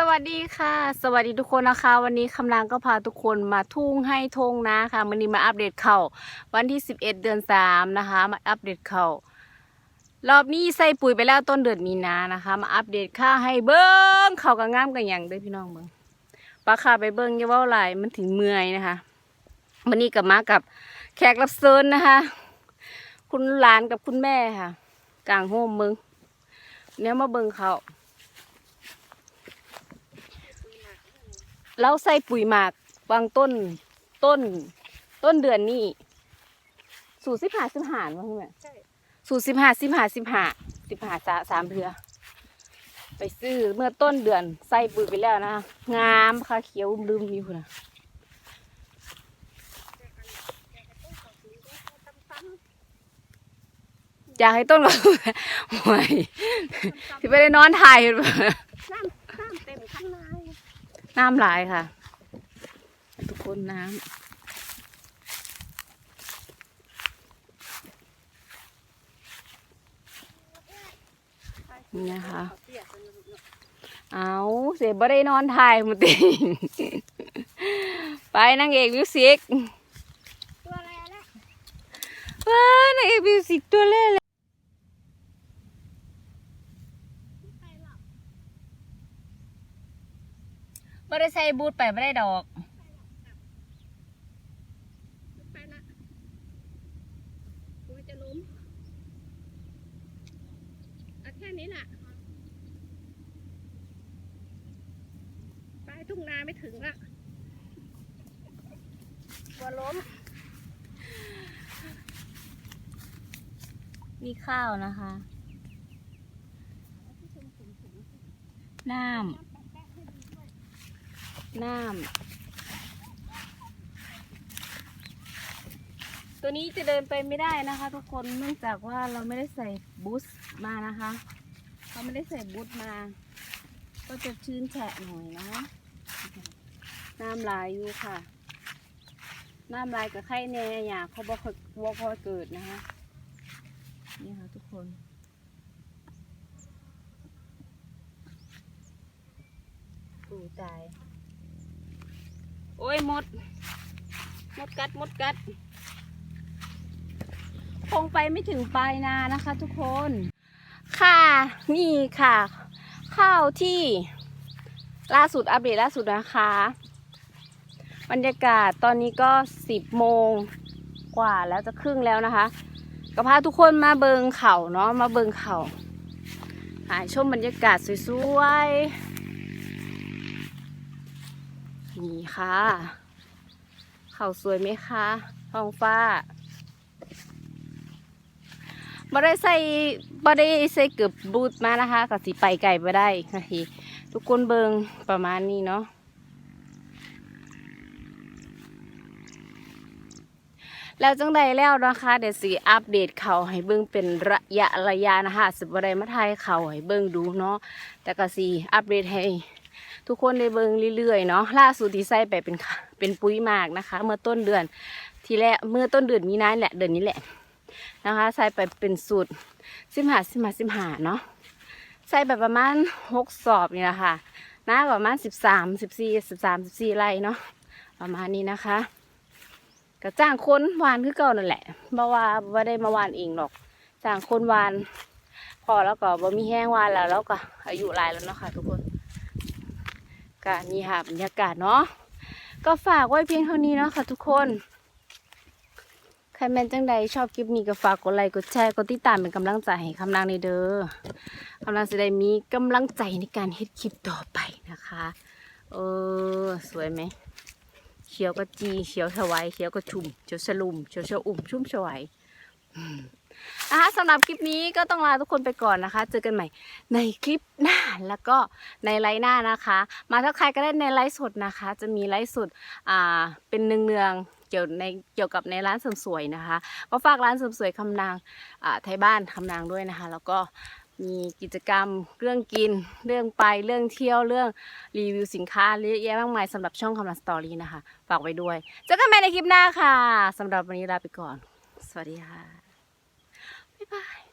สวัสดีค่ะ สวัสดีทุกคนนะคะ วันนี้คำนางก็พาทุกคนมาทุ่งให้ทงนะค่ะวันนี้มาอัปเดตเขาวันที่ 11 เดือน 3 นะคะ มาอัปเดตเขารอบนี้ใส่ปุ๋ยไปแล้วต้นเดือนมีนานะคะ มาอัปเดตค่าให้เบิ้งเขาก็งามกันอย่างเด้อพี่น้องเบิ้งปลาคาไปเบิ้งอย่าเว่าหลายมันถึงเมื่อยนะคะวันนี้กับมากับแขกรับเชิญนะคะ คุณหลานกับคุณแม่ค่ะ กลางโฮมเบิ้งเนี่ยมาเบิ้งเขา เราใส่ปุ๋ยหมากบางต้นต้น ต้นเดือนนี้ สูตรสิบห้าสิบห้าว่าไงใช่สูตรสิบห้าสิบห้าสิบห้าสิบห้าสาสามเดือ ไปซื้อเมื่อต้นเดือนใส่ปุ๋ยไปแล้วนะคะงามค่ะเขียวลืมอยู่นะอยากให้ต้นก็ห่วยที่ไปได้นอนถ่ายเห็นปะ น้ำน้ำเต็มข้างใน น้ำหลายค่ะ ทุกคนน้ำนี่นะคะเปียกกันลูกเนาะเอาเสียบ่ได้นอนถ่ายหมดติไปนางเอกมิวสิกตัวอะไรอะล่ะว้านางเอกมิวสิกตัวเล่นเลย ไปหรอก บ่ได้ใส่บูทไปบ่ได้ดอกไปละกลัวจะล้มเอาแค่นี้น่ะไปทุ่งนาไม่ถึงละกลัวล้ม มีข้าวนะคะ น้ำ น้ำตัวนี้จะเดินไปไม่ได้นะคะ ทุกคนเนื่องจากว่าเราไม่ได้ใส่บูสมานะคะเราไม่ได้ใส่บูสมา ก็จะชื้นแฉะหน่อยนะน้ำลายอยู่ค่ะ น้ำลายกับไข้แน่อยากเขาบอกว่าพอเกิดนะคะนี่ค่ะทุกคนอูตาย โอ้ยหมด หมดกัดหมดกัด คงไปไม่ถึงปลายนานะคะทุกคน ค่ะนี่ค่ะ ข้าวที่ล่าสุดอัปเดตล่าสุดนะคะ บรรยากาศตอนนี้ก็สิบโมงกว่าแล้วจะครึ่งแล้วนะคะก็พาทุกคนมาเบิงเขาเนาะมาเบิงเขาหาชมบรรยากาศสวยๆ นี่ค่ะ เขาสวยไหมคะท้องฟ้าบ่ได้ใส่บ่ได้ใส่เกือบบูทมานะคะก็สิไปไก่บ่ได้ค่ะทีทุกคนเบิงประมาณนี้เนาะแล้วจังใดแล้วนะคะ เดี๋ยวสิอัปเดตเขาให้เบิ่งเป็นระยะระยะนะคะสิบได้มาถ่ายเขาให้เบิ่งดูเนาะแต่ก็สิอัปเดตให้ ทุกคนได้เบิงเรื่อยๆเนาะล่าสุดที่ใส่ไปเป็นเป็นปุ๋ยหมากนะคะ เมื่อต้นเดือนทีแรกเมื่อต้นเดือนมีนาแหละเดือนนี้แหละนะคะ ใส่ไปเป็นสูตรสิบหาสิบหาสิบหาเนาะใส่แบบประมาณหกสอบนี่แหละค่ะน้าประมาณสิบสามสิบสี่สิบสามสิบสี่ไร่เนาะประมาณนี้นะคะก็จ้างคนวานคือเก่านั่นแหละบ่ว่าบ่ได้มาวานเองหรอกจ้างคนวาน พอแล้วก็บ่มีแห้งวานแล้วแล้วก็อายุหลายแล้วเนาะค่ะทุกคน ก็นี่ค่ะบรรยากาศเนาะก็ฝากไว้เพียงเท่านี้เนาะค่ะทุกคนใครแม่นจังใดชอบคลิปนี้ก็ฝากกดไลค์กดแชร์กดติดตามเป็นกำลังใจให้คำนางในเด้อกำลังจะได้มีกำลังใจในการเฮ็ดคลิปต่อไปนะคะเออสวยไหมเขียวก็จีเขียวถวายเขียวก็ชุ่มเขียวฉลุมเขียวชอุ่มชุ่มฉวาย นะคะสำหรับคลิปนี้ก็ต้องลาทุกคนไปก่อนนะคะ เจอกันใหม่ในคลิปหน้าแล้วก็ในไลฟ์หน้านะคะ มาถ้าใครก็ได้ในไลฟ์สดนะคะ จะมีไลฟ์สดอ่าเป็นเนืองๆเกี่ยวในเกี่ยวกับในร้านเสริมสวยนะคะก็ฝากร้านเสริมสวยคำนางอ่าไทยบ้านคำนางด้วยนะคะ แล้วก็มีกิจกรรมเรื่องกิน เรื่องไปเรื่องเที่ยวเรื่องรีวิวสินค้าเยอะแยะมากมายสำหรับช่องคำนัสตอรี่นะคะ ฝากไว้ด้วยเจอกันใหม่ในคลิปหน้าค่ะสำหรับวันนี้ลาไปก่อน สวัสดีค่ะ บ๊ายบาย